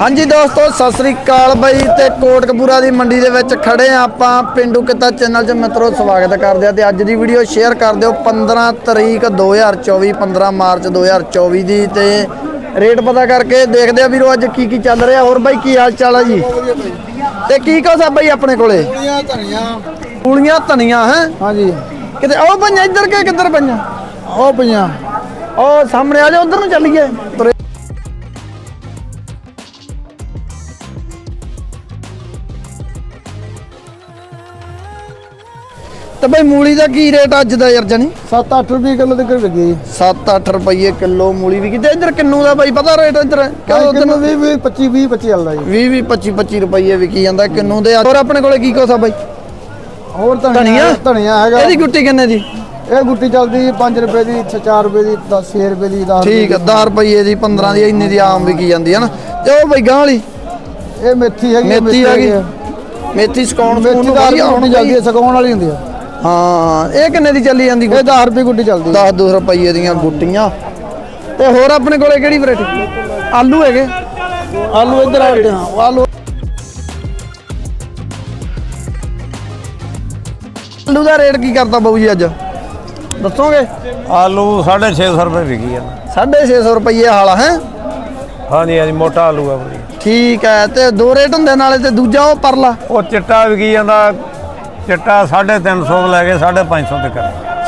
ਹਾਂਜੀ ਦੋਸਤੋ ਸਤਿ ਸ੍ਰੀ ਅਕਾਲ ਬਾਈ ਤੇ ਕੋਟਕਪੂਰਾ ਦੀ ਮੰਡੀ ਦੇ ਵਿੱਚ ਖੜੇ ਆ ਆਪਾਂ ਪਿੰਡੂ ਕਿੱਤਾ ਚੈਨਲ 'ਚ। ਮਿੱਤਰੋ ਸਵਾਗਤ ਕਰਦੇ ਆ ਤੇ ਅੱਜ ਦੀ ਵੀਡੀਓ ਸ਼ੇਅਰ ਕਰ ਦਿਓ 15 ਤਰੀਕ 2024 15 ਮਾਰਚ 2024 ਦੀ ਤੇ ਰੇਟ ਪਤਾ ਕਰਕੇ ਦੇਖਦੇ ਆ ਵੀਰੋ ਅੱਜ ਕੀ ਕੀ ਚੱਲ ਰਿਹਾ। ਹੋਰ ਬਾਈ ਕੀ ਹਾਲ ਚਾਲ ਆ ਜੀ? ਤੇ ਕੀ ਕੁਛ ਆ ਬਾਈ ਆਪਣੇ ਕੋਲੇ? ਧਨੀਆਂ। ਪੂਲੀਆਂ ਧਨੀਆਂ ਹੈ? ਹਾਂਜੀ। ਕਿਤੇ ਉਹ ਪੰਜਾਂ ਇੱਧਰ ਕੇ ਕਿੱਧਰ ਪੰਜਾਂ ਉਹ ਪਈਆਂ। ਉਹ ਸਾਹਮਣੇ ਆ ਜਾ ਉਧਰ ਨੂੰ ਚੱਲੀਏ। ਤੇ ਬਈ ਮੂਲੀ ਦਾ ਕੀ ਰੇਟ ਅੱਜ ਦਾ ਯਾਰ ਜਣੀ 7-8 ਰੁਪਏ ਕਿਲੋ ਕਰ ਲੱਗੀ 7-8 ਰੁਪਏ ਕਿਲੋ ਮੂਲੀ ਵੀ ਕਿਤੇ ਇੱਧਰ ਕਿੰਨੂ ਦਾ ਬਾਈ ਪਤਾ ਰੇਟ ਇੱਧਰ? ਕਿਲੋ ਉਧਰ? 20 20 25 20 25 ਚੱਲਦਾ ਜੀ। 20 20 25 25 ਰੁਪਏ ਵਿਕੀ ਜਾਂਦਾ ਕਿੰਨੂ ਦੇ। ਹੋਰ ਆਪਣੇ ਕੋਲੇ ਕੀ ਆ ਬਾਈ? ਹੋਰ? ਧਨੀਆ ਧਨੀਆ? ਹੈਗਾ। ਇਹਦੀ ਗੁੱਟੀ ਕਿੰਨੇ ਦੀ? ਇਹ ਗੁੱਟੀ ਚੱਲਦੀ 5 ਰੁਪਏ ਦੀ 4 ਰੁਪਏ ਦੀ 10 6 ਰੁਪਏ ਦੀ 10 ਠੀਕ ਆ 10 ਰੁਪਏ ਦੀ 15 ਦੀ ਇੰਨੀ ਦੀ ਆਮ ਵਿਕੀ ਜਾਂਦੀ ਹੈ ਨਾ। ਤੇ ਉਹ ਬਈ ਗਾਂ ਵਾਲੀ? ਇਹ ਮੇਥੀ ਹੈਗੀ ਹੈ, ਮੇਥੀ ਆ ਗਈ। ਹੈ। ਮੇਥੀ ਸਕਾਉਣ ਮੇਥੀ ਦਾ ਹੁਣ ਹੈ ਸਕਾਉਣ ਵਾਲੀ ਹੁੰਦੀ ਹੈ ਹਾਂ ਇਹ ਕਿੰਨੇ ਦੀ ਚੱਲੀ ਜਾਂਦੀ ਇਹ 10 ਰੁਪਏ ਗੁੱਟੀ ਚੱਲਦੀ ਹੈ। 10 2 ਰੁਪਏ ਦੀਆਂ ਗੁੱਟੀਆਂ। ਤੇ ਹੋਰ ਆਪਣੇ ਕੋਲੇ ਕਿਹੜੀ ਵੈਰਾਈਟੀ ਆਲੂ ਹੈਗੇ? ਆਲੂ ਇੱਧਰ ਆ ਗਏ ਹਾਂ ਆਲੂ ਆਲੂ ਦਾ ਰੇਟ ਕੀ ਕਰਤਾ ਬਾਬੂ ਜੀ ਅੱਜ? ਦੱਸੋਗੇ? ਆਲੂ 650 ਰੁਪਏ ਵਿਕੀ ਜਾਂਦਾ। 650 ਰੁਪਏ ਹਾਲਾ ਹੈ? ਹਾਂਜੀ ਹਾਂਜੀ ਮੋਟਾ ਆਲੂ ਆ ਬੜੀ ਠੀਕ ਹੈ ਤੇ ਦੋ ਰੇਟ ਹੁੰਦੇ ਨਾਲੇ ਤੇ ਦੂਜਾ ਉਹ ਪਰਲਾ। ਉਹ ਚਿੱਟਾ ਵਿਕੀ ਜਾਂਦਾ ਚਿੱਟਾ 350 ਤੋਂ ਲੈ ਕੇ 550 ਤੱਕ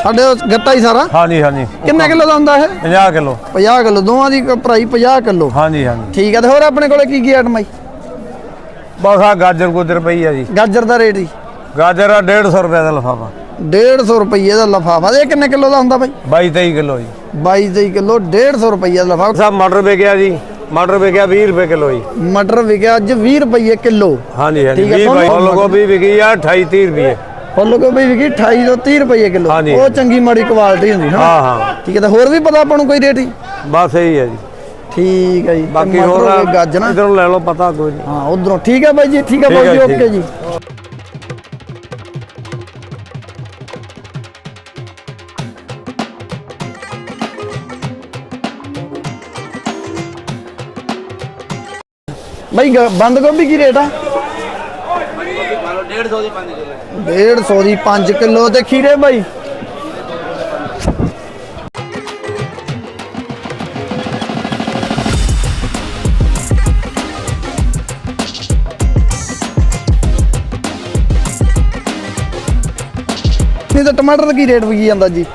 ਸਾਡੇ ਉਹ ਗੱਟਾ ਹੀ ਸਾਰਾ? ਹਾਂਜੀ ਹਾਂਜੀ। ਕਿੰਨੇ ਕਿਲੋ ਦਾ ਹੁੰਦਾ ਇਹ? 50 ਕਿਲੋ। 50 ਕਿਲੋ ਦੋਵਾਂ ਦੀ ਭਰਾਈ 50 ਕਿਲੋ। ਹਾਂਜੀ ਹਾਂਜੀ। ਠੀਕ ਹੈ ਤੇ ਹੋਰ ਆਪਣੇ ਕੋਲੇ ਕੀ ਕੀ ਆਈਟਮ ਆਈ ਬਸ ਆ ਗਾਜਰ ਗੁਜਰ ਪਈ ਆ ਜੀ। ਗਾਜਰ ਦਾ ਰੇਟ ਹੀ ਗਾਜਰ ਆ 150 ਰੁਪਏ ਦਾ ਲਫਾਫਾ। 150 ਰੁਪਏ ਦਾ ਲਫਾਫਾ। ਇਹ ਕਿੰਨੇ ਕਿਲੋ ਦਾ ਹੁੰਦਾ ਬਾਈ? 22 23 ਕਿਲੋ ਜੀ। 22 23 ਕਿਲੋ 150 ਰੁਪਏ ਦਾ ਲਫਾਫਾ। ਸਭ ਮਟਰ ਵਿਕਿਆ ਜੀ। ਮਟਰ ਵਿਕਿਆ 20 ਰੁਪਏ ਕਿਲੋ ਜੀ। ਮਟਰ ਵਿਕਿਆ ਅੱਜ 20 ਰੁਪਏ ਕਿਲੋ। ਹਾਂਜੀ ਹਾਂਜੀ ਠੀਕ ਹੈ, 20 ਬਾਈ ਤੁਹਾਨੂੰ- ਫੁੱਲ ਗੋਭੀ ਵਿਕੀ ਆ 28 30 ਰੁਪਏ ਫੁੱਲ ਗੋਭੀ ਵਿਕੀ 28 ਤੋਂ 30 ਰੁਪਏ ਕਿਲੋ। ਹਾਂਜੀ। ਉਹ ਚੰਗੀ ਮਾੜੀ ਕੁਆਲਿਟੀ ਹੁੰਦੀ ਹੈ ਹਾਂ ਹਾਂ। ਠੀਕ ਹੈ ਤੇ ਹੋਰ ਵੀ ਪਤਾ ਆਪਾਂ ਨੂੰ ਕੋਈ ਰੇਟ ਹੀ ਬਸ ਇਹੀ ਹੈ ਜੀ। ਠੀਕ ਹੈ ਜੀ ਤੇ ਬਾਕੀ ਮਟਰ ਹੋਰ ਗਏ, ਗਾਜਰਾਂ। ਇਧਰੋਂ ਲੈ ਲਓ ਪਤਾ ਕੋਈ। ਨਹੀਂ ਹਾਂ ਉਧਰੋਂ। ਠੀਕ ਹੈ ਬਾਈ ਜੀ ਠੀਕ ਹੈ ਠੀਕ ਬਾਈ ਹੈ, ਜੀ ਠੀਕ ਓਕੇ ਹੈ। ਜੀ। ਬਾਈ ਗ- ਬੰਦ ਗੋਭੀ ਕੀ ਰੇਟ ਆ? 150 ਦੀ 5 ਕਿਲੋ। 150 ਦੀ 5 ਕਿਲੋ ਤੇ ਖੀਰੇ ਬਾਈ? ਨਹੀਂ ਤਾਂ ਟਮਾਟਰ ਦਾ ਕੀ ਰੇਟ ਵਿਕੀ ਜਾਂਦਾ ਜੀ?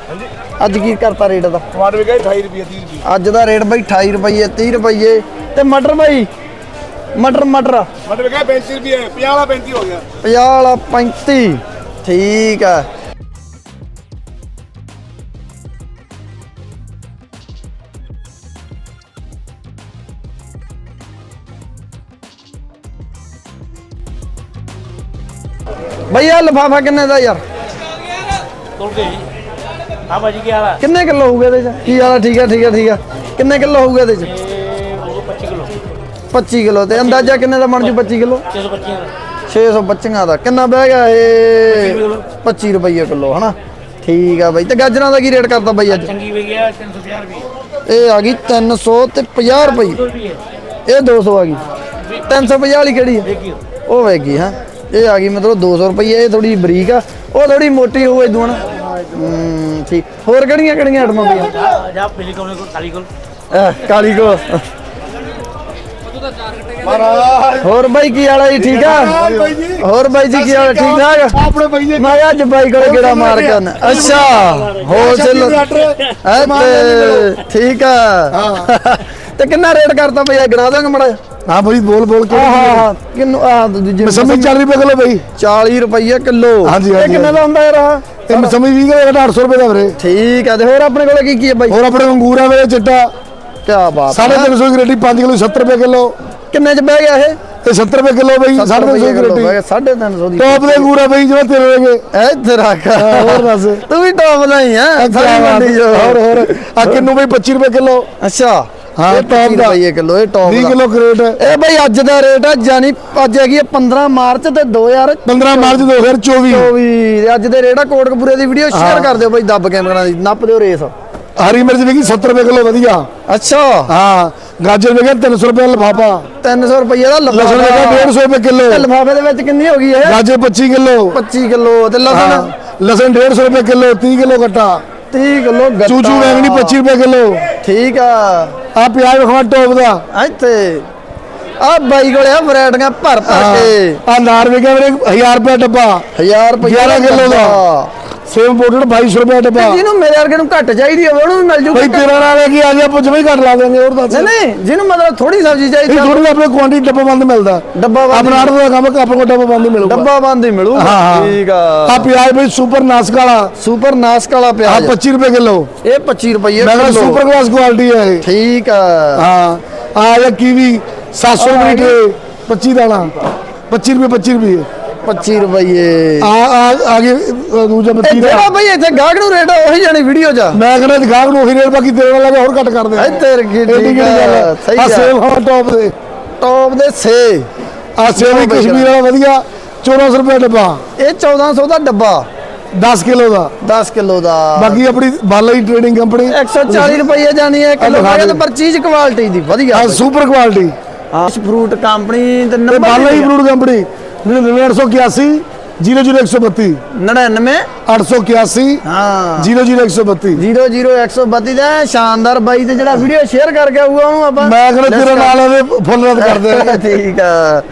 ਅੱਜ ਕੀ ਕਰਤਾ ਰੇਟ ਦਾ? ਟਮਾਟਰ ਵਿਕਿਆ 28 ਰੁਪਏ 30 ਰੁਪਏ ਅੱਜ ਦਾ ਰੇਟ ਬਾਈ 28 ਰੁਪਏ 30 ਰੁਪਏ ਤੇ ਮਟਰ ਬਾਈ? ਮਟਰ ਮਟਰ। ਮਟਰ ਵਿਕਿਆ 35 ਰੁਪਏ 50 ਵਾਲਾ 35 ਹੋ ਗਿਆ। 50 ਵਾਲਾ 35 ਠੀਕ ਆ ਭਈਆ ਲਫਾਫਾ ਕਿੰਨੇ ਦਾ ਯਾਰ? ਹਾਂ ਭਾਜੀ ਕੀ ਹਾਲ ਹੈ ਕਿੰਨੇ ਕਿਲੋ ਹੋਊਗਾ ਇਹਦੇ ਚ? ਕੀ ਵਾਲਾ ਠੀਕ ਹੈ ਠੀਕ ਹੈ ਠੀਕ ਹੈ ਕਿੰਨੇ ਕਿਲੋ ਹੋਊਗਾ ਇਹਦੇ ਚ? 25 ਕਿਲੋ 25 ਕਿਲੋ ਤੇ ਅੰਦਾਜ਼ਾ ਕਿੰਨੇ ਦਾ ਬਣ ਜੂ 25 ਕਿਲੋ? 625 600 ਬੱਚੀਆਂ ਦਾ। ਕਿੰਨਾ ਬਹਿ ਗਿਆ ਇਹ? 25 ਰੁਪਏ ਕਿਲੋ ਹਨਾ? ਠੀਕ ਆ ਬਾਈ। ਤੇ ਗਾਜਰਾਂ ਦਾ ਕੀ ਰੇਟ ਕਰਦਾ ਬਾਈ ਅੱਜ? ਚੰਗੀ ਵੀ ਗਿਆ 350 ਰੁਪਏ ਇਹ ਆ ਗਈ 300 ਤੇ 50 ਰੁਪਏ ਇਹ 200 ਆ ਗਈ। 350 ਵਾਲੀ ਕਿਹੜੀ ਹੈ ਉਹ। ਵੇਗੀ ਹਾਂ। ਇਹ ਆ ਗਈ ਮਤਲਬ 200 ਰੁਪਏ ਇਹ ਥੋੜੀ ਬਰੀਕ ਆ। ਉਹ ਥੋੜੀ ਮੋਟੀ ਹੋਊ ਇਦੋਂ ਨਾ ਠੀਕ। ਹੋਰ ਕਿਹੜੀਆਂ ਕਿਹੜੀਆਂ ਆਈਟਮਾਂ ਪਈਆਂ ਜਾ ਪੀਲੀ ਕੋਲ ਕੋਲ ਕਾਲੀ। ਕੋਲ ਕਾਲੀ। ਕੋ ਹੋਰ ਬਾਈ ਕੀ ਹਾਲ ਹੈ ਜੀ ਠੀਕ ਆ? ਹੋਰ ਬਾਈ ਜੀ ਕੀ ਹਾਲ ਹੈ? ਠੀਕ ਠਾਕ? ਆਪਣੇ ਬਈਏ ਮੈਂ ਅੱਜ ਬਾਈ ਕੋਲ ਕਿਹੜਾ ਮਾਰ ਕੇ ਆਉਣਾ ਅੱਛਾ ਹੋਲਸੇਲ ਹੈ ਤੇ ਠੀਕ ਆ। ਤੇ ਕਿੰਨਾ ਰੇਟ ਕਰਤਾ ਭਈਆ ਗਿਣਾ ਦਾਂਗੇ ਮੜਾ ਹਾਂ ਬਈ ਬੋਲ ਬੋਲ ਹਾਂ ਹਾਂ ਹਾਂ ਕਿੰਨੂ ਆ ਦੂਜੇ ਸਮਝ 40 ਰੁਪਏ ਕਿਲੋ ਬਈ। 40 ਰੁਪਏ ਕਿਲੋ। ਹਾਂਜੀ, ਇਹ ਹਾਂਜੀ, ਕਿੰਨੇ ਦਾ ਹੁੰਦਾ ਯਾਰ ਆਹ? ਇਹ ਮਸਮੀ 20 ਕਿਲੋ 800 ਰੁਪਏ ਦਾ ਵੀਰੇ। ਠੀਕ ਆ ਤੇ ਹੋਰ ਆਪਣੇ ਕੋਲੇ ਕੀ ਕੀ ਹੈ ਬਾਈ? ਹੋਰ ਆਪਣੇ ਅੰਗੂਰ ਆ ਵੀਰੇ ਚਿੱਟਾ। ਕੀ ਬਾਤ ਹੈ। 350 ਦੀ ਰੇਟੀ 5 ਕਿਲੋ 70 ਰੁਪਏ ਕਿਲੋ। ਕਿੰਨੇ ਚ ਬਹਿ ਗਿਆ ਇਹ? ਤੇ 70 ਰੁਪਏ ਕਿਲੋ ਬਈ 350 ਦੀ ਰੇਟੀ। 350 ਦੀ ਟੌਪ ਦੇ ਅੰਗੂਰ ਆ ਬਈ ਜਿਵੇਂ ਤੇਰੇ ਇੱਧਰ ਆ ਕੇ। ਹੋਰ ਦੱਸ। ਤੂੰ ਵੀ ਟੌਪ ਦਾ ਹੀ ਆ। ਸਾਰੀ ਮੰਡੀ ਜੋ ਹੋਰ ਹੋਰ। ਆ ਕਿੰਨੂ ਬਈ 25 ਰੁਪਏ ਕਿਲੋ। ਅੱਛਾ। ਹਾਂ, ਇਹ top ਦਾ। ਦਾ ਕਿਲੋ ਇਹ ਟੌਪ 20 ਦਾ। Kilo crate. ਇਹ ਬਈ ਅੱਜ ਦਾ ਰੇਟ ਆ ਜਾਨੀ ਅੱਜ ਹੈਗੀ ਹੈ 15 ਮਾਰਚ ਤੇ 2024 15 ਮਾਰਚ 2024 ਤੇ ਅੱਜ ਦੇ ਰੇਟ ਆ ਕੋਟਕਪੂਰੇ ਦੀ ਵੀਡੀਓ ਸ਼ੇਅਰ ਕਰ ਦਿਓ ਬਈ ਦੱਬ ਕੈਮਰਾ ਦੀ ਨੱਪ ਦਿਓ ਰੇਸ। ਹਰੀ ਮਿਰਚ ਵਿਕੀ 70 ਰੁਪਏ ਕਿਲੋ ਵਧੀਆ। ਅੱਛਾ। ਹਾਂ ਗਾਜਰ ਵਿਕਿਆ 300 ਰੁਪਏ ਲਫਾਫਾ। 300 ਰੁਪਏ ਦਾ ਲਸਣ ਵਿਕਿਆ 150 ਰੁਪਏ ਕਿਲੋ। ਲਿਫਾਫੇ ਦੇ ਵਿੱਚ ਕਿੰਨੀ ਹੋ ਗਈ ਇਹ? ਗਾਜਰ 25 ਕਿਲੋ। 25 ਕਿਲੋ ਤੇ ਲਸਣ? ਹਾਂ ਲਸਣ 150 ਰੁਪਏ ਕਿਲੋ 30 ਕਿਲੋ ਗੱਟਾ। 30 ਕਿਲੋ ਗੱਟਾ। ਚੂਚੂ ਵੈਂਗਣੀ 25 ਰੁਪਏ ਕਿਲੋ। ਠੀਕ ਆ। ਆ ਪਿਆਜ਼ ਵਿਖਵਾ ਟੋਪ ਦਾ। ਇੱਥੇ। ਆ ਬਾਈ ਕੋਲੇ ਆ ਵੈਰਾਈਟੀਆਂ ਭਰ ਭਰ ਕੇ। ਆ ਨਾਰ ਵਿਕਿਆ ਵੀਰੇ 1000 ਰੁਪਏ ਡੱਬਾ। 1000 ਰੁਪਏ 11 ਕਿਲੋ ਦਾ। ਸੇਮ ਇੰਪੋਰਟਡ 2200 ਰੁਪਏ ਡੱਬਾ ਜਿਹਨੂੰ ਮੇਰੇ ਵਰਗੇ ਨੂੰ ਘੱਟ ਚਾਹੀਦੀ ਹੋਵੇ ਉਹਨੂੰ ਵੀ ਮਿਲ ਜੂਗੀ ਬਈ ਤੇਰਾ ਨਾਲ ਕਿ ਆ ਗਿਆ ਪੁੱਛ ਵੀ ਘੱਟ ਲਾ ਦੇਂਗੇ ਹੋਰ ਦੱਸ। ਨਹੀਂ ਨਹੀਂ ਜਿਹਨੂੰ ਮਤਲਬ ਥੋੜੀ ਸਬਜ਼ੀ ਚਾਹੀਦੀ ਇਹ ਆ, ਥੋੜੀ ਆਪਣੇ ਕੁਆਂਟੀ ਡੱਬਾ ਬੰਦ ਮਿਲਦਾ। ਡੱਬਾ ਬੰਦ ਆਪਣਾ ਆਰਡਰ ਦਾ ਕੰਮ ਕਿ ਆਪਾਂ ਕੋਲ ਡੱਬਾ ਬੰਦ ਹੀ ਮਿਲੂਗਾ। ਡੱਬਾ ਬੰਦ ਹੀ ਮਿਲੂ ਹਾਂ ਹਾਂ। ਠੀਕ ਆ। ਆ ਪਿਆਜ਼ ਬਈ ਸੁਪਰ ਨਾਸਕ ਵਾਲਾ ਸੁਪਰ ਨਾਸਕ ਵਾਲਾ ਆ ਪਿਆਜ਼ 25 ਰੁਪਏ ਕਿਲੋ। ਇਹ 25 ਰੁਪਏ ਮੈਂ ਕਿਲੋ। ਸੁਪਰ ਕਲਾਸ ਕੁਆਲਿਟੀ ਹੈ ਇਹ। ਠੀਕ ਆ। ਹਾਂ। ਆ ਇਹ ਕੀਵੀ 700 ਆ ਰੁਪਏ ਟਰੇ 25 ਦਾਣਾ 25 ਰੁਪਏ 25 ਰੁਪਏ। 25 ਰੁਪਏ ਆ ਆ ਆਗੇ ਅ, ਦੂਜਾ ਇਹ 32 ਜਿਹੜਾ ਬਈ ਇੱਥੇ ਗਾਹਕ ਨੂੰ ਰੇਟ ਉਹੀ ਜਾਣੀ ਵੀਡੀਓ 'ਚ। ਮੈਂ ਕਹਿੰਦਾ ਦਿਖਾਗ ਨੂੰ ਉਹੀ ਰੇਟ ਬਾਕੀ ਤੇਰੇ ਨਾਲ ਹੋਰ ਘੱਟ ਕਰ ਦੇ ਇੱਥੇ ਐਡੀ ਠੀਕ ਆ? ਸਹੀ ਆ ਆ। ਸੇਵ ਹਾਂ ਟੌਪ ਦੇ ਟੌਪ ਦੇ ਸੇ। ਆ ਸੇਵ ਵੀ ਕਸ਼ਮੀਰ ਵਾਲਾ ਵਧੀਆ 1400 ਰੁਪਏ ਡੱਬਾ। ਇਹ 1400 ਦਾ ਡੱਬਾ। 10 ਕਿਲੋ ਦਾ। 10 ਕਿਲੋ ਦਾ। ਬਾਕੀ ਆਪਣੀ ਬਾਲਾ ਹੀ ਟ੍ਰੇਡਿੰਗ ਕੰਪਨੀ 140 ਰੁਪਏ ਜਾਣੀ ਹੈ ਕਿਲੋ ਦਾ। ਪਰ ਚੀਜ਼ ਕੁਆਲਿਟੀ ਦੀ ਵਧੀਆ ਆ ਸੁਪਰ ਕੁਆਲਿਟੀ ਹਾਂ ਫਰੂਟ ਕੰਪਨੀ ਤੇ ਤੇ ਨੰਬਰ ਬਾਲਾ ਹੀ ਫਰੂਟ ਕੰਪਨੀ 9881 00132 99 881 ਹਾਂ 00132 00132 ਦਾ ਸ਼ਾਨਦਾਰ ਬਾਈ ਤੇ ਜਿਹੜਾ ਵੀਡੀਓ ਸ਼ੇਅਰ ਕਰਕੇ ਆਊਗਾ ਉਹਨੂੰ ਆਪਾਂ ਮੈਂ ਕਹਿੰਦਾ ਤੇਰੇ ਨਾਲ ਇਹਦੇ ਫੁੱਲ ਰੱਦ ਕਰਦੇ ਆ ਠੀਕ ਆ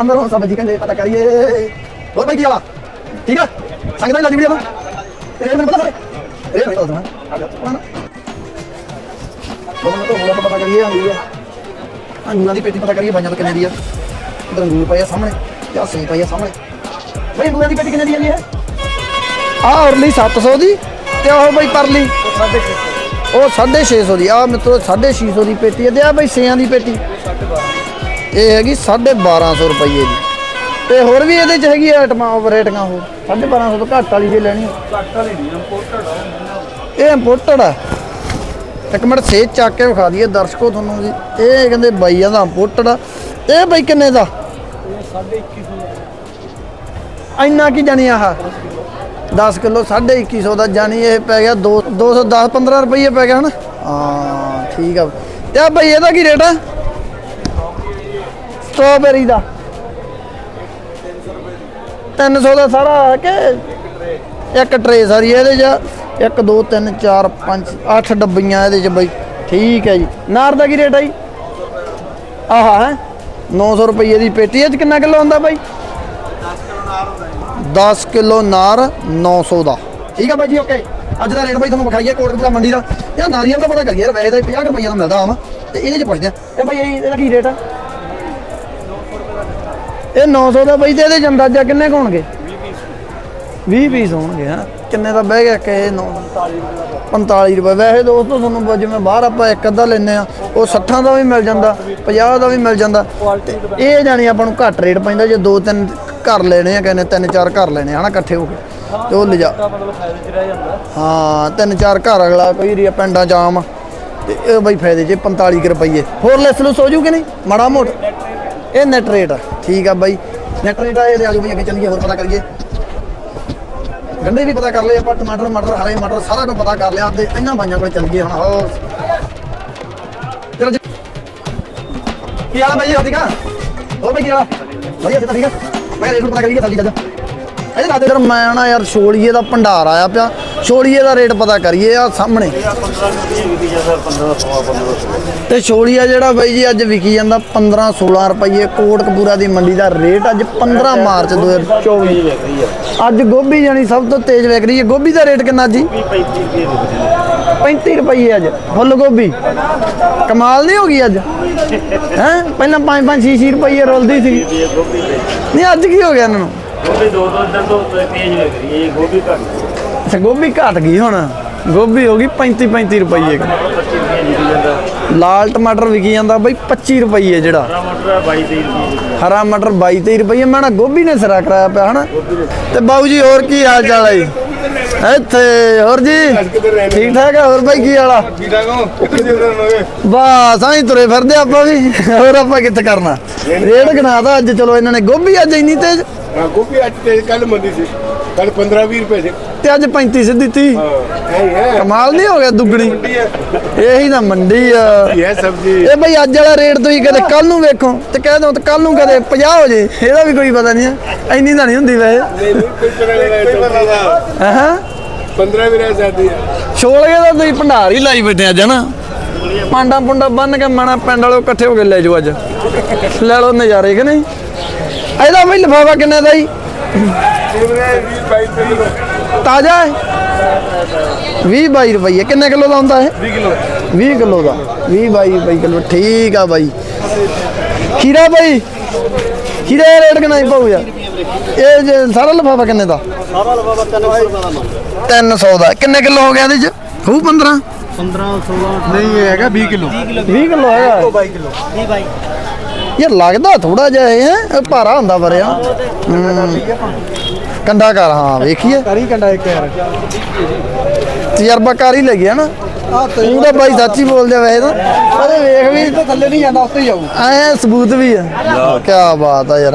ਅੰਦਰ ਹੁਣ ਸਬਜ਼ੀ ਕਹਿੰਦੇ ਪਤਾ ਕਰੀਏ ਹੋਰ ਭਾਈ ਕੀ ਹਾਲ ਆ ਠੀਕ ਆ ਸੰਗਤਾਂ ਦੀ ਲਾਦੀ ਵੀਡੀਓ ਇਹ ਮੈਨੂੰ ਪਤਾ ਸਾਰੇ। ਇਹ ਮੈਨੂੰ ਪਤਾ ਉਹਨਾਂ ਤੋਂ ਹੋਰ ਪਤਾ ਕਰੀਏ ਆਂਦੀ ਆ। ਅੰਗੂਰਾਂ ਦੀ ਪੇਟੀ ਪਤਾ ਕਰੀਏ, ਬਾਈਆਂ ਤੋਂ ਕਿੰਨੇ ਦੀ ਆ। ਇਧਰ ਅੰਗੂਰ ਪਏ ਆ ਸਾਹਮਣੇ ਤੇ ਸੇਬ ਪਏ ਆ ਸਾਹਮਣੇ। ਬਈ ਅੰਗੂਰਾਂ ਦੀ ਪੇਟੀ ਕਿੰਨੇ ਦੀ ਆ? ਜੀ ਇਹ ਆ ਔਰਲੀ 700 ਦੀ ਤੇ ਉਹ ਬਈ ਪਰਲੀ। ਉਹ 650 ਦੀ। ਆ ਮਿੱਤਰੋ 650 ਦੀ ਪੇਟੀ ਹੈ ਤੇ ਆ ਬਈ ਸੇਆਂ ਦੀ ਪੇਟੀ। ਇਹ ਹੈਗੀ 1250 ਰੁਪਏ ਦੀ। ਤੇ ਹੋਰ ਵੀ ਇਹਦੇ ਚ ਹੈਗੀ ਆਈਟਮਾਂ ਰੇਟੀਆਂ ਹੋਰ। 1250 ਤੋਂ ਘੱਟ ਵਾਲੀ ਜੇ ਲੈਣੀ ਘੱਟ ਵਾਲੀ ਨਹੀਂ ਇੰਪੋਰਟਡ ਇਹ ਇੰਪੋਰਟਡ ਆ। ਇੱਕ ਮਿੰਟ ਸੇਜ ਚੱਕ ਕੇ ਵਿਖਾ ਦਈਏ ਦਰਸ਼ਕੋ ਤੁਹਾਨੂੰ ਜੀ ਇਹ ਕਹਿੰਦੇ ਬਾਈਆਂ ਦਾ ਇੰਪੋਰਟਡ ਆ। ਇਹ ਬਾਈ ਕਿੰਨੇ ਦਾ? ਇੰਨਾ ਕੀ ਜਾਣੀ ਆਹ? 10 ਕਿਲੋ 2150 ਦਾ ਜਾਣੀ ਇਹ ਪੈ ਗਿਆ 2 210 15 ਰੁਪਏ ਪੈ ਗਿਆ ਹਨਾ? ਹਾਂ, ਠੀਕ ਆ। ਤੇ ਆ ਬਾਈ ਇਹਦਾ ਕੀ ਰੇਟ ਆ? ਸਟ੍ਰਾਬੇਰੀ ਦਾ। 300 ਦਾ ਸਾਰਾ ਹੈ ਕਿ ਇੱਕ ਟਰੇ ਸਾਰੀ ਇਹਦੇ ਚ। 1 2 3 4 5 8 ਡੱਬੀਆਂ ਇਹਦੇ ਚ ਬਈ। ਠੀਕ ਹੈ ਜੀ। ਨਾਰ ਦਾ ਕੀ ਰੇਟ ਆ ਜੀ? ਆਹਾ ਹੈ 900 ਰੁਪਏ ਦੀ ਪੇਟੀ। ਇਹ ਕਿੰਨਾ ਕਿਲੋ ਹੁੰਦਾ ਬਾਈ? 10 ਕਿਲੋ ਨਾਰ 900 ਦਾ। ਠੀਕ ਹੈ ਬਾਈ ਜੀ ਓਕੇ ਅੱਜ ਦਾ ਰੇਟ ਬਾਈ ਤੁਹਾਨੂੰ ਵਿਖਾਈਏ ਕੋਟਕਪੂਰਾ ਮੰਡੀ ਦਾ। ਇਹ ਨਾਰੀਅਲ ਦਾ ਪਤਾ ਕਰੀਏ ਯਾਰ, ਵੈਸੇ ਤਾਂ 50 ਰੁਪਏ ਦਾ ਮਿਲਦਾ ਆਮ। ਤੇ ਇਹਦੇ ਚ ਪੁੱਛਦੇ ਆ। ਇਹ ਬਾਈ ਇਹਦਾ ਕੀ ਰੇਟ ਆ? ਇਹ 900 ਦਾ ਬਈ ਤੇ ਇਹਦੇ ਚ ਅੰਦਾਜ਼ਾ ਕਿੰਨੇ ਕੁ ਹੋਣਗੇ? 20 ਪੀਸ ਹੋਣਗੇ, ਹਾਂ। ਕਿੰਨੇ ਦਾ ਬਹਿ ਗਿਆ ਕਿ 9 45 ਰੁਪਏ। ਵੈਸੇ ਦੋਸਤੋ, ਤੁਹਾਨੂੰ ਜਿਵੇਂ ਬਾਹਰ ਆਪਾਂ ਇੱਕ ਅੱਧਾ ਲੈਨੇ ਆ ਉਹ 60 ਦਾ ਵੀ ਮਿਲ ਜਾਂਦਾ 50 ਦਾ ਵੀ ਮਿਲ ਜਾਂਦਾ। ਇਹ ਜਾਣੀ ਆਪਾਂ ਨੂੰ ਘੱਟ ਰੇਟ ਪੈਂਦਾ, ਜੇ ਦੋ ਤਿੰਨ ਘਰ ਲੈਣੇ ਆ, ਕਹਿੰਦੇ ਤਿੰਨ ਚਾਰ ਘਰ ਲੈਣੇ ਆ, ਹਨਾ, ਇਕੱਠੇ ਹੋ ਕੇ। ਤੇ ਉਹ ਲਿਜਾ। ਹਾਂ, ਤਿੰਨ ਚਾਰ ਘਰ ਅਗਲਾ, ਕੋਈ ਏਰੀਆ, ਪਿੰਡਾਂ ਚ ਆਮ। ਤੇ ਇਹ ਬਈ ਫਾਇਦੇ ਜੇ 45 ਕੁ ਰੁਪਏ ਹੋਰ ਲੈਸ ਲੂਸ ਹੋ ਜੂ ਕਿ ਨਹੀਂ? ਮਾੜਾ ਮੋਟ। ਇਹ ਨੈਟ ਰੇਟ ਆ। ਠੀਕ ਆ ਬਾਈ। ਨੈਟ ਰੇਟ ਆ, ਇਹਦੇ ਆਜੋ ਬਈ ਅੱਗੇ ਚੱਲੀਏ, ਹੋਰ ਪਤਾ ਕਰੀਏ। ਗੰਡੇ ਵੀ ਪਤਾ ਕਰ ਲਏ ਆਪਾਂ, ਟਮਾਟਰ, ਮਟਰ, ਹਰੇ ਮਟਰ, ਸਾਰਾ ਕੁਝ ਪਤਾ ਕਰ ਲਿਆ ਤੇ ਇਹਨਾਂ ਬਾਈਆਂ ਕੋਲ ਚੱਲ ਗਏ ਹੁਣ, ਹੋਰ। ਚਲੋ ਜੀ। ਕੀ ਹਾਲ ਆ ਬਾਈ ਜੀ ਠੀਕ ਆ ਹੋਰ ਬਾਈ ਕੀ ਹਾਲ ਵਧੀਆ ਸੇ ਠੀਕ ਆ? ਮੈਂ ਰੇਟ ਪਤਾ ਕਰੀਏ ਸਬਜ਼ੀ ਦਾ ਇਹਦੇ ਨਾਲ ਯਾਰ ਮੈਂ ਨਾ ਯਾਰ ਛੋਲੀਏ ਦਾ ਭੰਡਾਰ ਆਇਆ ਪਿਆ। ਛੋਲੀਏ ਦਾ ਰੇਟ ਪਤਾ ਕਰੀਏ ਆ ਸਾਹਮਣੇ। ਤੇ ਛੋਲੀਆ ਜਿਹੜਾ ਬਾਈ ਜੀ ਅੱਜ ਵਿਕੀ ਜਾਂਦਾ 15 16 ਰੁਪਏ ਕੋਟਕਪੂਰਾ ਦੀ ਮੰਡੀ ਦਾ ਰੇਟ ਅੱਜ 15 ਮਾਰਚ 2024 ਅੱਜ ਗੋਭੀ ਜਾਨੀ ਸਭ ਤੋਂ ਤੇਜ਼ ਵਿਕ ਰਹੀ ਹੈ। ਗੋਭੀ ਦਾ ਰੇਟ ਕਿੰਨਾ ਜੀ? 35 ਰੁਪਏ ਅੱਜ, ਫੁੱਲ ਗੋਭੀ। ਕਮਾਲ ਨਹੀਂ ਹੋ ਗਈ ਅੱਜ? ਹੈ? ਪਹਿਲਾਂ 5 5 6 6 ਰੁਪਏ ਰੁਲਦੀ ਸੀ। ਨਹੀਂ, ਅੱਜ ਕੀ ਹੋ ਗਿਆ ਇਹਨਾਂ ਨੂੰ? ਗੋਭੀ ਦੋ ਦੋ ਦਿਨ ਤੋਂ ਤੇਜ਼ ਲੱਗ ਰਹੀ ਹੈ। ਗੋਭੀ ਘੱਟ। ਅੱਛਾ ਗੋਭੀ ਘਟ ਗਈ ਹੁਣ। ਗੋਭੀ ਹੋ ਗਈ 35 35 ਰੁਪਏ ਲਾਲ ਟਮਾਟਰ ਵਿਕੀ ਜਾਂਦਾ ਬਾਈ 25 ਰੁਪਏ ਜਿਹੜਾ। ਹਰਾ ਮਟਰ 22 ਰੁਪਏ ਹਰਾ ਮਟਰ 22 ਰੁਪਏ ਮੈਂ ਨਾ ਗੋਭੀ ਨੇ ਸਰਾ ਕਰਾਇਆ ਪਿਆ ਹਨਾ। ਤੇ ਬਾਊ ਜੀ ਹੋਰ ਕੀ ਹਾਲ ਚਾਲ ਹੈ ਇੱਥੇ ਹੋਰ ਜੀ? ਠੀਕ ਠਾਕ ਆ? ਹੋਰ ਬਾਈ ਕੀ ਹਾਲ ਆ? ਠਾਕ ਹੋ? ਬਸ ਆਂ ਤੁਰੇ ਫਿਰਦੇ ਆਪਾਂ ਵੀ। ਹੋਰ ਆਪਾਂ ਕਿੱਥੇ ਕਰਨਾ? ਰੇੜ ਗਣਾਦਾ ਅੱਜ। ਚਲੋ ਇਹਨਾਂ ਨੇ ਗੋਭੀ ਅੱਜ ਇੰਨੀ ਤੇਜ਼। ਗੋਭੀ ਅੱਜ ਤੇਜ਼ ਕੱਲ ਮੰਦੀ ਸੀ। ਕੱਲ 15 ਰੁਪਏ ਤੇ ਅੱਜ 35 ਸਿੱਧੀ ਤੀ ਕਮਾਲ ਨਹੀਂ ਹੋ ਗਿਆ ਦੁੱਗਣੀ? ਇਹੀ ਤਾਂ ਮੰਡੀ ਆ। ਇਹ ਸਬਜੀ। ਇਹ ਬਈ ਅੱਜ ਵਾਲਾ ਰੇਟ ਤੁਸੀਂ ਕਦੇ ਕੱਲ ਨੂੰ ਵੇਖੋ ਤੇ ਕਹਿ ਦੋ ਕੱਲ ਨੂੰ ਕਦੇ 50 ਹੋ ਜੇ। ਇਹਦਾ ਵੀ ਕੋਈ ਪਤਾ ਨਹੀਂ ਆ। ਇੰਨੀ ਤਾਂ ਨਹੀਂ ਹੁੰਦੀ ਵੈਸੇ। ਹਾਂ? 15 ਵੀ ਰਹਿ ਸਕਦੀ ਆ। ਛੋਲੇ ਦਾ ਤੁਸੀਂ ਭੰਡਾਰ ਹੀ ਲਾਈ ਬੈਠੇ ਅੱਜ ਬੰਨ ਕੇ ਮਾਣਾ ਪਿੰਡ ਵਾਲੋ ਇਕੱਠੇ ਹੋ ਕੇ ਲੈ ਜਾਓ ਅੱਜ। ਲੈ ਲਓ ਨਜ਼ਾਰੇ ਕਿ ਨਹੀਂ? ਇਹਦਾ ਬਈ ਲਫਾਫਾ ਕਿੰਨੇ ਦਾ ਜੀ? ਤਾਜ਼ਾ ਹੈ? 20 22 ਰੁਪਏ ਕਿੰਨੇ ਕਿਲੋ ਦਾ ਹੁੰਦਾ ਇਹ? 20 ਕਿਲੋ 20 ਕਿਲੋ ਦਾ। 20 22 ਰੁਪਏ ਕਿਲੋ। ਠੀਕ ਆ ਬਾਈ। ਖੀਰਾ ਬਾਈ? ਖੀਰੇ ਦਾ ਰੇਟ ਕਿੰਨਾ ਹੀ ਪਾਉ ਯਾਰ? ਇਹ ਸਾਰਾ ਲਿਫਾਫਾ ਕਿੰਨੇ ਦਾ? ਸਾਰਾ ਲਵਾ 300 ਦਾ ਕਿੰਨੇ ਕਿਲੋ ਹੋ ਗਿਆ ਇਹਦੇ ਚ? ਹੋਊ 15 15 16 ਨਹੀਂ ਇਹ ਹੈਗਾ 20 ਕਿਲੋ। 20 ਕਿਲੋ। ਹੈਗਾ 22 ਕਿਲੋ। ਯਾਰ ਲੱਗਦਾ ਥੋੜਾ ਜਿਹਾ ਇਹ ਭਾਰਾ ਹੁੰਦਾ ਵਰਿਆ। ਕੰਡਾ ਕਰ ਹਾਂ ਵੇਖੀਏ। ਕਰੀ ਕੰਡਾ ਇੱਕ ਯਾਰ। ਤਜਰਬਾਕਾਰ ਹੀ ਲੱਗਿਆ ਨਾ ਆ ਤੂੰ ਤਾਂ ਬਾਈ ਸੱਚੀ ਬੋਲਦੇ ਵੈਸੇ ਤਾਂ। ਅਰੇ ਵੇਖ ਵੀ ਤਾਂ ਥੱਲੇ ਨਹੀਂ ਜਾਂਦਾ ਉੱਤੇ ਜਾਊ ਐ ਸਬੂਤ ਵੀ ਆ। ਕੀ ਬਾਤ ਆ ਯਾਰ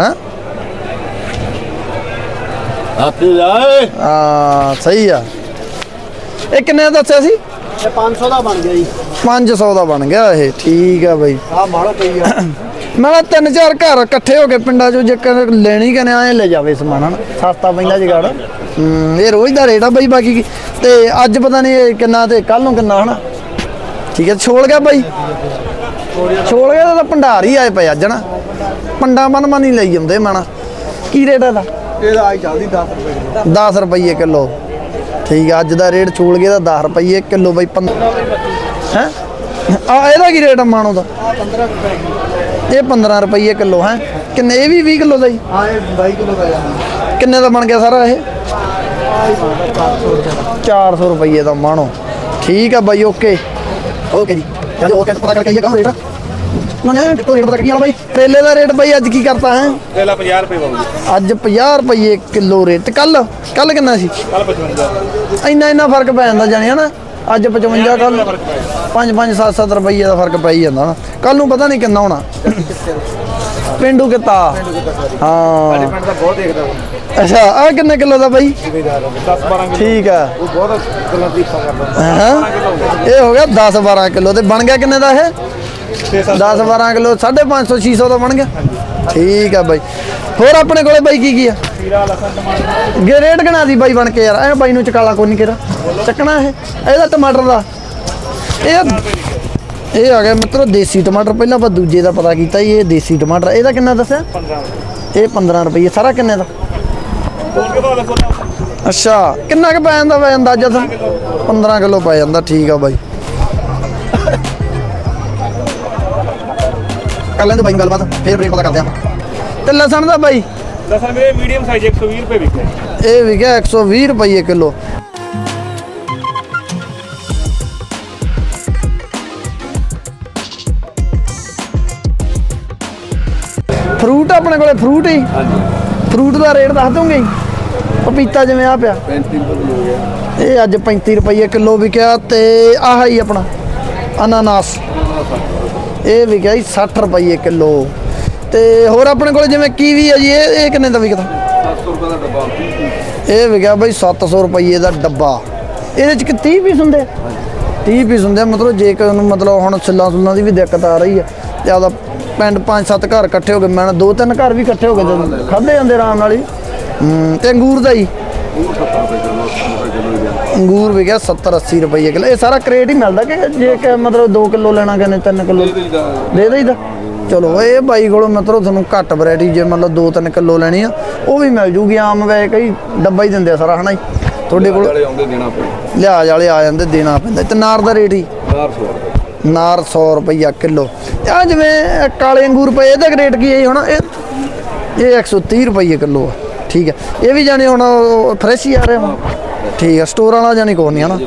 ਆਪੀ ਜਾਏ ਆ ਸਹੀ ਆ। ਇਹ ਕਿੰਨੇ ਦਾ ਦੱਸਿਆ ਸੀ? ਇਹ 500 ਦਾ ਬਣ ਗਿਆ ਜੀ। 500 ਦਾ ਬਣ ਗਿਆ ਇਹ ਠੀਕ ਆ ਬਾਈ। ਆ ਮਾੜਾ ਪਈ ਆ। ਮੈਂ ਕਿਹਾ ਤਿੰਨ ਚਾਰ ਘਰ ਇਕੱਠੇ ਹੋ ਕੇ ਪਿੰਡਾਂ ਚੋਂ ਜੇ ਕ- ਲੈਣੀ ਕਨੇ ਆਏ ਲੈ ਜਾਵੇ ਸਮਾਨ ਹਨਾ? ਸਸਤਾ ਪੈਂਦਾ ਜਗਾੜ। ਇਹ ਰੋਜ਼ ਦਾ ਰੇਟ ਆ ਬਾਈ ਬਾਕੀ ਤੇ ਅੱਜ ਪਤਾ ਨਹੀਂ ਕਿੰਨਾ ਤੇ ਕੱਲ ਨੂੰ ਕਿੰਨਾ ਹਨਾ? ਠੀਕ ਹੈ ਛੋੜ ਗਿਆ ਬਾਈ? ਛੋੜ ਗਿਆ ਤਾਂ ਭੰਡਾਰ ਹੀ ਆਏ ਪਏ ਅੱਜ ਨਾ ਪੰਡਾ ਮਨ ਮਨ ਹੀ ਲਈ ਜਾਂਦੇ ਮਾਣਾ ਕੀ ਰੇਟ ਇਹਦਾ? ਇਹਦਾ ਆਈ ਚੱਲਦੀ 10 ਰੁਪਏ ਕਿਲੋ। 10 ਰੁਪਏ ਕਿਲੋ। ਠੀਕ ਆ ਅੱਜ ਦਾ ਰੇਟ ਛੋੜ ਗਿਆ ਤਾਂ 10 ਰੁਪਏ ਕਿਲੋ ਬਾਈ 15 ਹੈ? ਆ ਇਹਦਾ ਕੀ ਰੇਟ ਆ ਮਾਣੋ ਦਾ? ਆ 15 ਰੁਪਏ ਇਹ 15 ਰੁਪਏ ਕਿਲੋ ਹੈ। ਕਿੰਨੇ ਇਹ ਵੀ 20 ਕਿਲੋ ਦਾ ਜੀ ਹਾਂ ਇਹ 22 ਕਿਲੋ ਦਾ ਜਾਣਾ। ਕਿੰਨੇ ਦਾ ਬਣ ਗਿਆ ਸਾਰਾ ਇਹ? 400 ਰੁਪਏ ਦਾ। ਮਾਣੋ। ਠੀਕ ਆ ਬਾਈ ਓਕੇ। ਓਕੇ ਜੀ। ਚਲੋ ਓਕੇ ਪਤਾ ਕਰਕੇ ਇਹ ਕਹੋ ਰੇਟ ਨਾ ਨਾ ਰੇਟ ਪਤਾ ਦਾ ਰੇਟ ਬਾਈ ਅੱਜ ਕੀ ਕਰਤਾ ਹੈ? ਕਰੇਲਾ 50 ਰੁਪਏ ਅੱਜ 50 ਰੁਪਏ ਕਿਲੋ ਰੇਟ। ਕੱਲ ਕੱਲ ਕਿੰਨਾ ਸੀ? ਕੱਲ 55 ਇੰਨਾ ਇੰਨਾ ਫ਼ਰਕ ਪੈ ਜਾਂਦਾ ਜਾਣੀ ਹਨਾ? ਅੱਜ 55 ਕੱਲ 5 5 7 7 ਦਾ ਫ਼ਰਕ ਪੈ ਹੀ ਜਾਂਦਾ ਕੱਲ ਨੂੰ ਪਤਾ ਨਹੀਂ ਕਿੰਨਾ ਹੋਣਾ। ਪਿੰਡੂ ਕਿਤਾ। ਹਾਂ। ਅੱਛਾ ਆ ਕਿੰਨੇ ਕਿਲੋ ਦਾ ਬਾਈ? 10 ਠੀਕ ਆ। ਇਹ ਹੋ ਗਿਆ 10 12 ਕਿਲੋ ਤੇ ਬਣ ਗਿਆ ਕਿੰਨੇ ਦਾ ਇਹ? 10 12 ਕਿਲੋ 550 600 ਦਾ ਬਣ ਗਿਆ। ਠੀਕ ਆ ਬਾਈ। ਹੋਰ ਆਪਣੇ ਕੋਲੇ ਬਾਈ ਕੀ ਕੀ ਆ? ਗੇ ਰੇਟ ਗਣਾ ਦੀ ਬਾਈ ਬਣ ਕੇ ਯਾਰ। ਐ ਬਾਈ ਨੂੰ ਚਕਾਲਾ ਕੋਈ ਨਹੀਂ ਕਿਹੜਾ ਚੱਕਣਾ ਇਹ। ਇਹਦਾ ਟਮਾਟਰ ਦਾ। ਇਹ ਇਹ ਆ ਗਿਆ ਮਿੱਤਰੋ ਦੇਸੀ ਟਮਾਟਰ। ਪਹਿਲਾਂ ਆਪਾਂ ਦੂਜੇ ਦਾ ਪਤਾ ਕੀਤਾ ਇਹ ਦੇਸੀ ਟਮਾਟਰ। ਇਹਦਾ ਕਿੰਨਾ ਦੱਸਿਆ? 15 ਇਹ 15 ਰੁਪਏ, ਸਾਰਾ ਕਿੰਨੇ ਦਾ? ਅੱਛਾ, ਕਿੰਨਾ ਕੁ ਪੈ ਜਾਂਦਾ ਵੈ ਅੰਦਾਜ਼ਾ 15 ਕਿਲੋ ਪੈ ਜਾਂਦਾ, ਠੀਕ ਆ ਬਾਈ। ਕਰ ਲੈਂਦੇ ਬਾਈ ਗੱਲਬਾਤ ਫੇਰ ਰੇਟ ਪਤਾ ਕਰਦੇ ਆਪਾਂ। ਤੇ ਲਸਣ ਦਾ ਬਾਈ? ਲਸਣ ਵੀਰੇ ਮੀਡੀਅਮ ਸਾਈਜ਼ 120 ਰੁਪਏ ਵਿਕਿਆ ਇਹ ਵਿਕਿਆ 120 ਰੁਪਏ ਕਿਲੋ। ਫਰੂਟ ਆਪਣੇ ਕੋਲੇ ਫਰੂਟ ਹੀ? ਹਾਂਜੀ। ਫਰੂਟ ਦਾ ਰੇਟ ਦੱਸ ਦੋਗੇ ਪਪੀਤਾ ਜਿਵੇਂ ਆ ਪਿਆ। 35 ਰੁਪਏ ਹੋ ਗਿਆ। ਇਹ ਅੱਜ 35 ਰੁਪਏ ਕਿਲੋ ਵਿਕਿਆ ਤੇ ਆਹ ਹੀ ਆਪਣਾ ਅਨਾਨਾਸ। ਇਹ ਵਿਕਿਆ ਜੀ 60 ਰੁਪਏ ਕਿਲੋ। ਤੇ ਹੋਰ ਆਪਣੇ ਕੋਲੇ ਜਿਵੇਂ ਕੀਵੀ ਹੈ ਜੀ ਇਹ ਇਹ ਕਿੰਨੇ ਦਾ ਵਿਕਦਾ? ਇਹ ਵਿਕਿਆ ਬਈ 700 ਰੁਪਏ ਦਾ ਡੱਬਾ। ਇਹਦੇ ਚ ਕਿ 30 ਪੀਸ ਹੁੰਦੇ? ਆ 30 ਪੀਸ ਹੁੰਦੇ ਆ ਮਤਲਬ ਜੇ ਕਿ ਉਹਨੂੰ ਮਤਲਬ ਹੁਣ ਛਿੱਲਾਂ ਸੁੱਲਾਂ ਦੀ ਵੀ ਦਿੱਕਤ ਆ ਰਹੀ ਹੈ ਤੇ ਆਪਦਾ ਪਿੰਡ ਪੰਜ ਸੱਤ ਘਰ ਇਕੱਠੇ ਹੋ ਗਏ ਮੈਂ ਦੋ ਤਿੰਨ ਘਰ ਵੀ ਇਕੱਠੇ ਹੋ ਗਏ ਖਾਦੇ ਜਾਂਦੇ ਆਰਾਮ ਨਾਲ ਹੀ। ਹੂੰ, ਤੇ ਅੰਗੂਰ ਦਾ ਜੀ? ਅੰਗੂਰ ਵਿਕਿਆ 70 80 ਰੁਪਏ ਕਿਲੋ। ਇਹ ਸਾਰਾ ਕ੍ਰੇਟ ਹੀ ਮਿਲਦਾ ਕਿ ਜੇ ਕਿ ਮਤਲਬ 2 ਕਿਲੋ ਲੈਣਾ ਕਹਿੰਦੇ 3 ਕਿਲੋ? ਦੇ ਦੇਈਦਾ। ਚਲੋ ਇਹ ਬਾਈ ਕੋਲੋਂ ਮਤਲਬ ਤੁਹਾਨੂੰ ਘੱਟ ਵੈਰਾਈਟੀ ਜੇ ਮਤਲਬ 2-3 ਕਿਲੋ ਲੈਣੀ ਆ ਉਹ ਵੀ ਮਿਲ ਜੂਗੀ। ਆਮ ਵੈ ਕਈ ਡੱਬਾ ਹੀ ਦਿੰਦੇ ਆ ਸਾਰਾ ਹਨਾ ਤੁਹਾਡੇ ਕੋਲ ਆਉਂਦੇ ਦੇਣਾ ਵਾਲੇ ਆ ਜਾਂਦੇ ਦੇਣਾ ਪੈਂਦਾ। ਤੇ ਨਾਰ ਦਾ ਰੇਟ ਹੀ? 400 ਨਾਰ 100 ਰੁਪਈਆ ਕਿਲੋ। ਆ ਜਿਵੇਂ ਕਾਲੇ ਅੰਗੂਰ ਪਏ ਇਹਦਾ ਰੇਟ ਕੀ ਹੈ ਹੁਣ? ਇਹ ਇਹ 130 ਰੁਪਈਏ ਕਿਲੋ ਆ। ਠੀਕ ਹੈ। ਇਹ ਵੀ ਜਾਣੀ ਹੁਣ ਫਰੈਸ਼ ਹੀ ਆ ਰਿਹਾ ਹੁਣ ਠੀਕ ਹੈ ਸਟੋਰ ਵਾਲਾ ਜਾਣੀ ਕੋਈ ਨਹੀਂ ਹਨਾ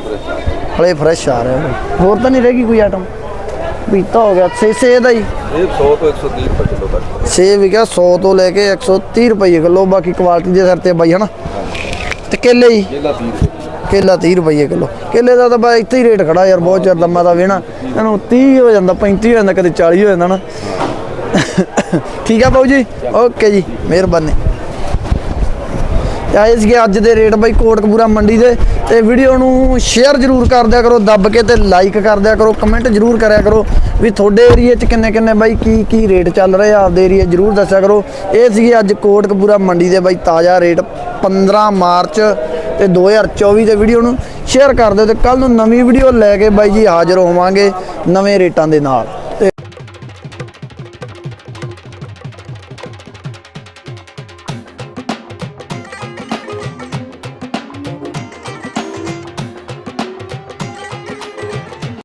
ਹਲੇ ਫਰੈਸ਼ ਆ ਰਿਹਾ। ਹੋਰ ਤਾਂ ਨਹੀਂ ਰਹੇਗੀ ਕੋਈ ਆਈਟਮ ਪੀਤਾ ਹੋ ਗਿਆ ਸੇ ਸੇ ਦਾ ਹੀ। ਇਹ 100 ਤੋਂ 130 ਰੁਪਏ ਕਿਲੋ ਤੱਕ। ਸੇਬ ਵੀ ਗਿਆ 100 ਤੋਂ ਲੈ ਕੇ 130 ਰੁਪਏ ਕਿਲੋ ਬਾਕੀ ਕੁਆਲਿਟੀ ਦੇ ਸਿਰ ਤੇ ਬਾਈ ਹਨਾ ਤੇ ਕੇਲੇ ਜੀ ਕੇਲਾ 30 ਰੁਪਏ ਕੇਲਾ। 30 ਰੁਪਏ ਕਿਲੋ। ਕੇਲੇ ਦਾ ਤਾਂ ਬਾ ਇੱਥੇ ਹੀ ਰੇਟ ਖੜਾ ਯਾਰ ਬਹੁਤ ਚਿਰ ਦਾ ਮੈਂ ਤਾਂ ਵੇਣਾ। ਇਹਨੂੰ 30 ਹੋ ਜਾਂਦਾ 35 ਹੋ ਜਾਂਦਾ ਕਦੇ 40 ਹੋ ਜਾਂਦਾ ਨਾ। ਠੀਕ ਆ ਬਾਊ ਜੀ? ਓਕੇ ਜੀ ਮਿਹਰਬਾਨੀ। ਆਏ ਸੀਗੇ ਅੱਜ ਦੇ ਰੇਟ ਬਾਈ ਕੋਟਕਪੂਰਾ ਮੰਡੀ ਦੇ। ਤੇ ਵੀਡੀਓ ਨੂੰ ਸ਼ੇਅਰ ਜਰੂਰ ਕਰ ਦਿਆ ਕਰੋ, ਦੱਬ ਕੇ ਤੇ ਲਾਈਕ ਕਰ ਦਿਆ ਕਰੋ ਕਮੈਂਟ ਜਰੂਰ ਕਰਿਆ ਕਰੋ ਵੀ ਤੁਹਾਡੇ ਏਰੀਏ 'ਚ ਕਿੰਨੇ ਕਿੰਨੇ ਬਾਈ ਕੀ ਕੀ ਰੇਟ ਚੱਲ ਰਹੇ ਆ, ਆਪਦੇ ਏਰੀਏ ਜਰੂਰ ਦੱਸਿਆ ਕਰੋ। ਇਹ ਸੀਗੇ ਅੱਜ ਕੋਟਕਪੂਰਾ ਮੰਡੀ ਦੇ ਬਾਈ ਤਾਜ਼ਾ ਰੇਟ 15 ਮਾਰਚ ਤੇ 2024 ਦੇ ਵੀਡੀਓ ਨੂੰ ਸ਼ੇਅਰ ਕਰ ਦਿਓ ਤੇ ਕੱਲ ਨੂੰ ਨਵੀਂ ਵੀਡੀਓ ਲੈ ਕੇ ਬਾਈ ਜੀ ਹਾਜ਼ਰ ਹੋਵਾਂਗੇ ਨਵੇਂ ਰੇਟਾਂ ਦੇ ਨਾਲ।